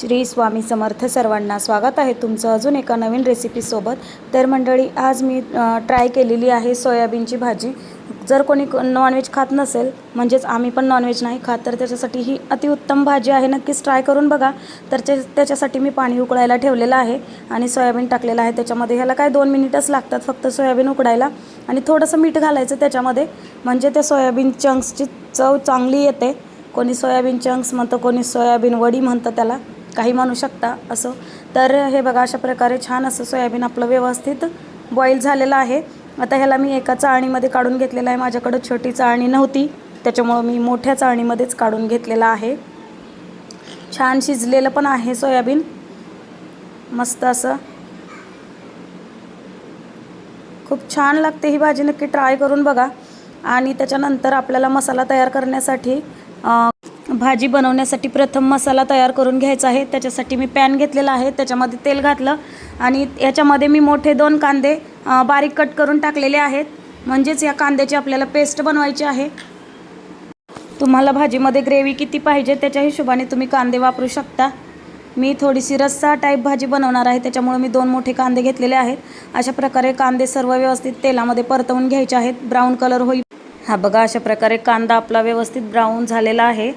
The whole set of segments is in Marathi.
श्री स्वामी समर्थ सर्वांना स्वागत आहे तुमचं अजून एका नवीन रेसिपीसोबत तर मंडळी आज मी ट्राय केलेली आहे सोयाबीनची भाजी. जर कोणी क- नॉनव्हेज खात नसेल म्हणजेच आम्ही पण नॉनव्हेज नाही खात तर त्याच्यासाठी ही अतिउत्तम भाजी आहे. नक्कीच ट्राय करून बघा. तर ते त्याच्यासाठी मी पाणी उकळायला ठेवलेलं आहे आणि सोयाबीन टाकलेलं आहे. त्याच्यामध्ये ह्याला काय दोन मिनिटच लागतात फक्त सोयाबीन उकडायला आणि थोडंसं मीठ घालायचं त्याच्यामध्ये. म्हणजे त्या सोयाबीन चंक्सची चव चांगली येते. कोणी सोयाबीन चंक्स म्हणतं कोणी सोयाबीन वडी म्हणतं त्याला. काही म्हणू शकता असं. तर हे बघा अशा प्रकारे छान असं सोयाबीन आपलं व्यवस्थित बॉईल झालेलं आहे. आता ह्याला मी एका चाळणीमध्ये काढून घेतलेलं आहे. माझ्याकडं छोटी चाळणी नव्हती त्याच्यामुळं मी मोठ्या चाळणीमध्येच काढून घेतलेलं आहे. छान शिजलेलं पण आहे सोयाबीन. मस्त असं. खूप छान लागते ही भाजी नक्की ट्राय करून बघा. आणि त्याच्यानंतर आपल्याला मसाला तयार करण्यासाठी भाजी बनवण्यासाठी प्रथम मसाला तयार करून घ्यायचा आहे. त्याच्यासाठी मी पॅन घेतलेला आहे. त्याच्यामध्ये तेल घातलं आणि याच्यामध्ये मी मोठे दोन कांदे बारीक कट करून टाकलेले आहेत. म्हणजेच या कांद्याची आपल्याला पेस्ट बनवायची आहे. तुम्हाला भाजीमध्ये ग्रेव्ही किती पाहिजे त्याच्या हिशोबाने तुम्ही कांदे वापरू शकता. मी थोडीशी रस्सा टाईप भाजी बनवणार आहे. त्याच्यामुळे मी दोन मोठे कांदे घेतलेले आहेत. अशा प्रकारे कांदे सर्व व्यवस्थित तेलामध्ये परतवून घ्यायचे आहेत. ब्राऊन कलर होईल. हा बघा अशा प्रकारे कांदा आपला व्यवस्थित ब्राऊन झालेला आहे.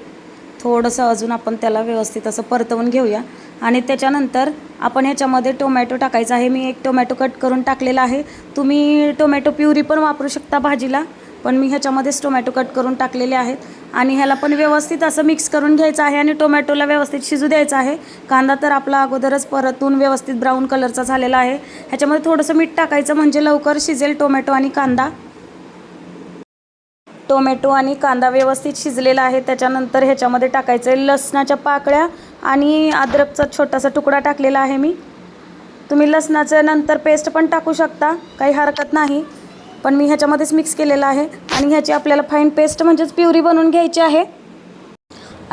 थोडंसं अजून आपण त्याला व्यवस्थित असं परतवून घेऊया. आणि त्याच्यानंतर आपण ह्याच्यामध्ये टोमॅटो टाकायचा आहे. मी एक टोमॅटो कट करून टाकलेला आहे. तुम्ही टोमॅटो प्युरी पण वापरू शकता भाजीला पण मी ह्याच्यामध्येच टोमॅटो कट करून टाकलेले आहेत. आणि ह्याला पण व्यवस्थित असं मिक्स करून घ्यायचं आहे आणि टोमॅटोला व्यवस्थित शिजू द्यायचा आहे. कांदा तर आपला अगोदरच परतून व्यवस्थित ब्राऊन कलरचा झालेला आहे. ह्याच्यामध्ये थोडंसं मीठ टाकायचं म्हणजे लवकर शिजेल टोमॅटो आणि कांदा. टोमॅटो आणि कांदा व्यवस्थित शिजलेला आहे. त्याच्यानंतर ह्याच्यामध्ये टाकायचं आहे लसणाच्या पाकळ्या आणि अद्रकचा छोटासा तुकडा टाकलेला आहे मी. तुम्ही लसणाचं नंतर पेस्ट पण टाकू शकता काही हरकत नाही. पण मी ह्याच्यामध्येच मिक्स केलेलं आहे आणि ह्याची आपल्याला फाईन पेस्ट म्हणजेच प्युरी बनवून घ्यायची आहे.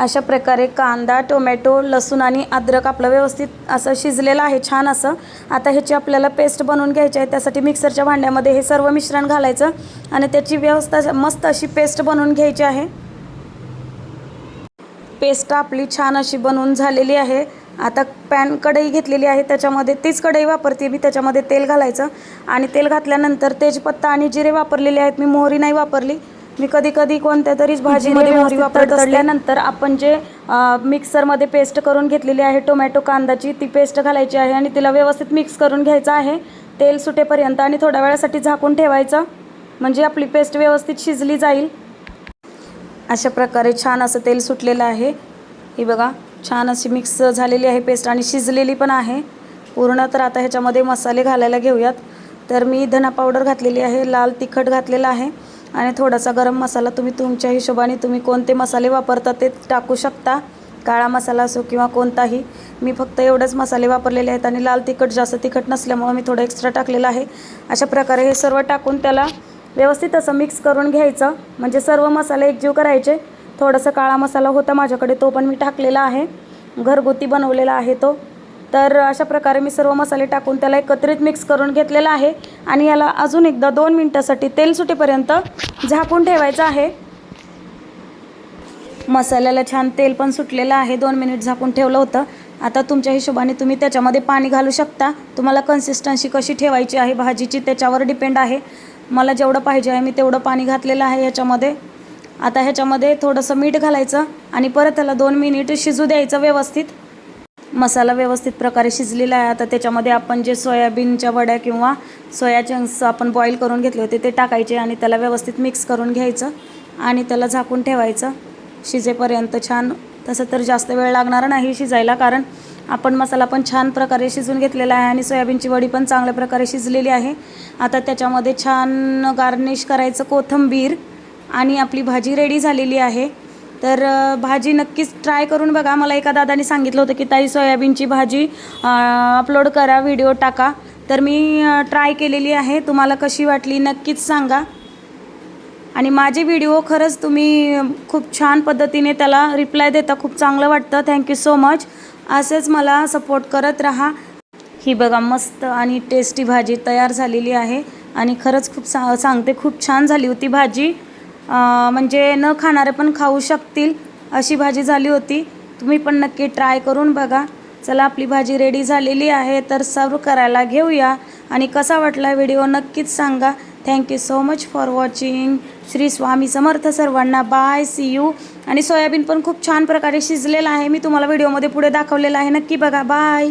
अशा प्रकारे कांदा टोमॅटो लसूण आणि अद्रक आपलं व्यवस्थित असं शिजलेलं आहे छान असं. आता ह्याची आपल्याला पेस्ट बनवून घ्यायची आहे त्यासाठी मिक्सरच्या भांड्यामध्ये हे सर्व मिश्रण घालायचं आणि त्याची व्यवस्था मस्त अशी पेस्ट बनवून घ्यायची आहे. पेस्ट आपली छान अशी बनवून झालेली आहे. आता पॅन कढई घेतलेली आहे त्याच्यामध्ये तीच कढई वापरते मी त्याच्यामध्ये तेल घालायचं. आणि तेल घातल्यानंतर तेजपत्ता आणि जिरे वापरलेले आहेत मी मोहरी नाही वापरली. मी कधी कधी कोणत्या तरीच भाजीमध्ये मोहरी वापरत असल्यानंतर आपण जे मिक्सरमध्ये पेस्ट करून घेतलेली आहे टोमॅटो कांदाची ती पेस्ट घालायची आहे आणि तिला व्यवस्थित मिक्स करून घ्यायचं आहे. तेल सुटेपर्यंत आणि थोड्या वेळासाठी झाकून ठेवायचं. म्हणजे आपली पेस्ट व्यवस्थित शिजली जाईल. अशा प्रकारे छान असं तेल सुटलेलं आहे. ही बघा छान अशी मिक्स झालेली आहे पेस्ट आणि शिजलेली पण आहे. पूर्ण तर आता ह्याच्यामध्ये मसाले घालायला घेऊयात. तर मी धना पावडर घातलेली आहे लाल तिखट घातलेलं आहे. आणि थोडासा गरम मसाला तुम्ही तुमच्या हिशोबाने तुम्ही कोणते मसाले वापरता ते टाकू शकता. काळा मसाला असो किंवा कोणताही. मी फक्त एवढेच मसाले वापरलेले आहेत आणि लाल तिखट जास्त तिखट नसल्यामुळं मी थोडं एक्स्ट्रा टाकलेलं आहे. अशा प्रकारे हे सर्व टाकून त्याला व्यवस्थित असं मिक्स करून घ्यायचं. म्हणजे सर्व मसाले एकजीव करायचे. थोडासा काळा मसाला होता माझ्याकडे तो पण मी टाकलेला आहे. घरगुती बनवलेला आहे तो. तर अशा प्रकारे मी सर्व मसाले टाकून त्याला एकत्रित मिक्स करून घेतलेला आहे. आणि याला अजून एकदा दोन मिनटासाठी तेल सुटेपर्यंत झाकून ठेवायचं आहे. मसाल्याला छान तेल पण सुटलेलं आहे. दोन मिनिट झाकून ठेवलं होतं. आता तुमच्या हिशोबाने तुम्ही त्याच्यामध्ये पाणी घालू शकता. तुम्हाला कन्सिस्टन्सी कशी ठेवायची आहे भाजीची त्याच्यावर डिपेंड आहे. मला जेवढं पाहिजे आहे मी तेवढं पाणी घातलेलं आहे ह्याच्यामध्ये आता ह्याच्यामध्ये थोडंसं मीठ घालायचं आणि परत त्याला दोन मिनिट शिजू द्यायचं व्यवस्थित. मसाला व्यवस्थित प्रकारे शिजलेला आहे. आता त्याच्यामध्ये आपण जे सोयाबीनच्या वड्या किंवा सोया चंक्स आपण बॉईल करून घेतले होते ते टाकायचे आणि त्याला व्यवस्थित मिक्स करून घ्यायचं आणि त्याला झाकून ठेवायचं. शिजेपर्यंत छान तसं तर जास्त वेळ लागणार नाही शिजायला कारण आपण मसाला पण छान प्रकारे शिजून घेतलेला आहे आणि सोयाबीनची वडी पण चांगल्या प्रकारे शिजलेली आहे. आता त्याच्यामध्ये छान गार्निश करायचं कोथिंबीर आणि आपली भाजी रेडी झालेली आहे. तर भाजी नक्कीच ट्राय करून बघा. मला एका दादाने सांगितलं होतं की ताई सोयाबीनची भाजी अपलोड करा व्हिडिओ टाका. तर मी ट्राय केलेली आहे. तुम्हाला कशी वाटली नक्कीच सांगा. आणि माझे व्हिडिओ खरंच तुम्ही खूप छान पद्धतीने त्याला रिप्लाय देता. खूप चांगलं वाटतं. थँक्यू सो मच असेच मला सपोर्ट करत राहा. ही बघा मस्त आणि टेस्टी भाजी तयार झालेली आहे. आणि खरंच खूप सा सांगते खूप छान झाली होती भाजी. म्हणजे न खाणारे पण खाऊ शकतील अशी भाजी झाली होती. तुम्ही पण नक्की ट्राय करून बघा. चला आपली भाजी रेडी झालेली आहे तर सर्व करायला घेऊया. आणि कसा वाटला व्हिडिओ नक्कीच सांगा. Thank you so much for watching Shri Swami Samarth सर्वांना बाय सी यू आणि सोयाबीन पण खूप छान प्रकारे शिजलेलं आहे. मी तुम्हाला व्हिडिओमध्ये पुढे दाखवलेलं आहे. नक्की बघा. बाय